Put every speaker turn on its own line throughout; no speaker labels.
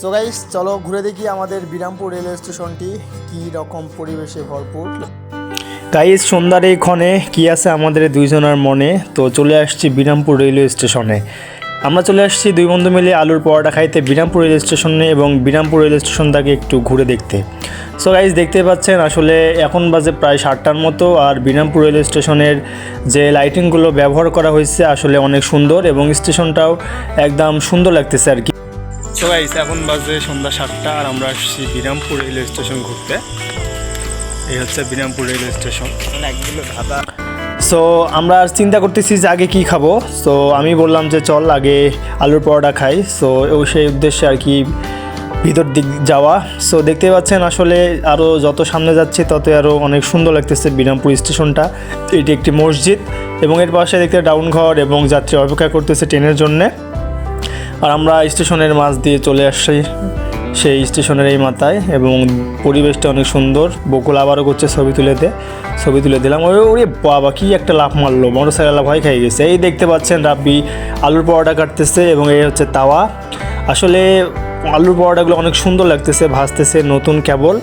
So guys চলো ঘুরে দেখি আমাদের বিরামপুর রেলওয়ে স্টেশনটি। কী রকম পরিবেশে ভরপুর। গাইস সন্ধ্যার এই ক্ষণে কী আছে আমাদের দুইজনের মনে? তো চলে আসছি বিরামপুর রেলওয়ে স্টেশনে। আমরা চলে আসছি দুই বন্ধু মিলে আলুর পরোটা খাইতে বিরামপুর রেল স্টেশনে এবং বিরামপুর রেল স্টেশনটাকে একটু ঘুরে দেখতে। সো গাইজ দেখতে পাচ্ছেন আসলে এখন বাজে প্রায় সাতটার মতো আর বিরামপুর রেল স্টেশনের যে লাইটিংগুলো ব্যবহার করা হয়েছে আসলে অনেক সুন্দর এবং স্টেশনটাও একদম সুন্দর লাগতেছে আর কি। সো গাইজ এখন বাজে সন্ধ্যা সাতটা আর আমরা আসছি বিরামপুর রেল স্টেশন ঘুরতে। এই হচ্ছে বিরামপুর রেল স্টেশন সো আমরা চিন্তা করতেছি যে আগে কি খাব। সো আমি বললাম যে চল আগে আলুর পরোটা খাই। সো ও সেই উদ্দেশ্যে আর কি ভিতর দিক যাওয়া। সো দেখতে পাচ্ছেন আসলে আরও যত সামনে যাচ্ছে তত আরও অনেক সুন্দর লাগতেছে বিরামপুর স্টেশনটা। এটি একটি মসজিদ এবং এর পাশে দেখতে ডাউন ঘর এবং যাত্রী অপেক্ষা করতেছে ট্রেনের জন্যে। আর আমরা স্টেশনের মাছ দিয়ে চলে আসছি সেই স্টেশনের এই মাথায় এবং পরিবেশটা অনেক সুন্দর। বকুল আবারও করছে ছবি তুলে দে, ছবি তুলে দিলাম। ওই ওরে বাবা, কী একটা লাফ মারলো মোটর সাইকেল ভয় খাই গেছে। এই দেখতে পাচ্ছেন রাব্বি, আলুর পরোটা কাটতেছে এবং এই হচ্ছে তাওয়া। আসলে আলুর পরোটাগুলো অনেক সুন্দর লাগতেছে, ভাজতেছে, নতুন কেবল।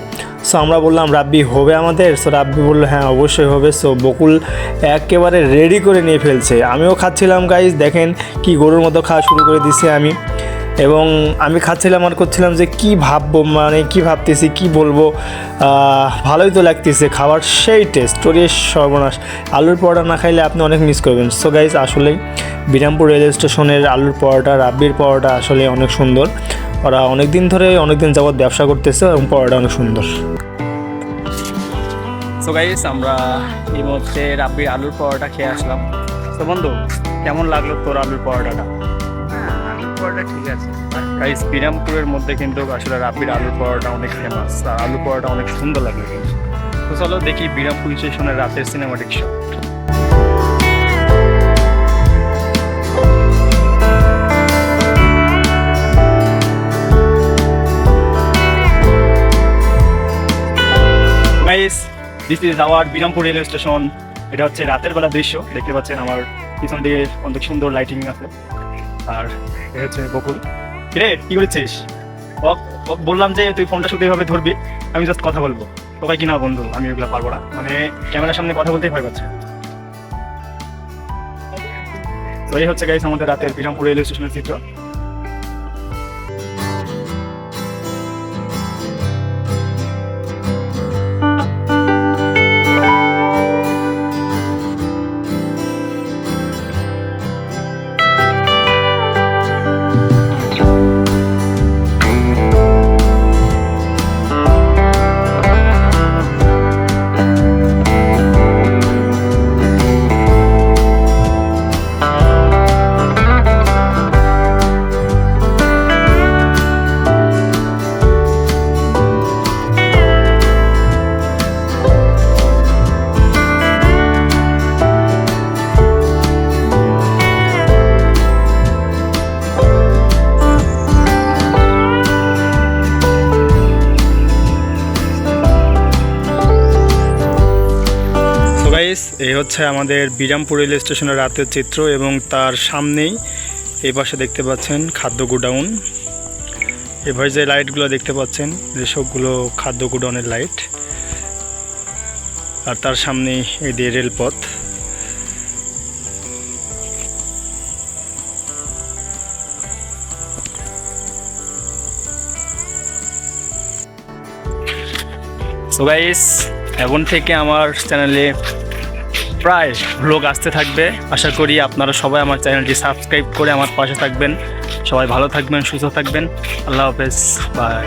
সো আমরা বললাম, রাব্বি, হবে আমাদের? সো রাব্বি বলল হ্যাঁ অবশ্যই হবে। সো বকুল একেবারে রেডি করে নিয়ে ফেলছে। আমিও খাচ্ছিলাম গাইজ দেখেন কি গরুর মতো খাওয়া শুরু করে দিছি আমি। এবং আমি খাচ্ছিলাম আর করছিলাম যে, কি ভাববো মানে কি ভাবতেছি, কি বলব? ভালোই তো লাগতেছে খাবার সেই টেস্ট ওরে সর্বনাশ। আলুর পরোটা না খাইলে আপনি অনেক মিস করবেন। সো গাইজ আসলেই বিরামপুর রেল স্টেশনের আলুর পরোটা, রাব্বির পরোটা আসলে অনেক সুন্দর। ওরা অনেক দিন ধরে অনেক দিন যাবৎ ব্যবসা করতেছে এবং পরোটা অনেক সুন্দর।
সো গাইস আমরা এই মুহূর্তে রাব্বির আলুর পরোটা খেয়ে আসলাম। তো বন্ধু কেমন লাগল তোর আলুর পরোটাটা?
আলুর পরোটা ঠিক আছে।
গাইস বিরামপুরের মধ্যে কিন্তু আসলে রাব্বির আলুর পরোটা অনেক ফেমাস আর আলুর পরোটা অনেক সুন্দর লাগে। কিন্তু তো চলো দেখি বিরামপুর স্টেশনের রাতের cinematic show this is our Birampur railway station এটা হচ্ছে রাতের বেলা দৃশ্য। দেখতে পাচ্ছেন আমার পিছন দিকে অনেক সুন্দর লাইটিং আছে। আর এ হচ্ছে বকুল। কিরে, কি করেছিস? বললাম যে তুই ফোনটা শুধু এইভাবে ধরবি। আমি জাস্ট কথা বলব। তোকে কি না বন্ধু? আমি এগুলো পারব না। মানে ক্যামেরার সামনে কথা বলতেই ভয় পাচ্ছে। তো এই হচ্ছে গাইস আমাদের রাতের বিরামপুর রেলওয়ে স্টেশনের চিত্র। গাইস এই হচ্ছে আমাদের বিরামপুর রেল স্টেশনের রাতের চিত্র এবং তার সামনেই এই পাশে দেখতে পাচ্ছেন খাদ্য গোডাউন। এবার যে লাইটগুলো দেখতে পাচ্ছেন, যে সবগুলো খাদ্য গোডাউনের লাইট আর তার সামনেই এই দিয়ে রেলপথ। সো গাইস এখন থেকে আমার চ্যানেলে প্রায় ব্লগ আসতে থাকবে। আশা করি আপনারা সবাই আমার চ্যানেলটি সাবস্ক্রাইব করে আমার পাশে থাকবেন। সবাই ভালো থাকবেন, সুস্থ থাকবেন। আল্লাহ হাফেজ। বাই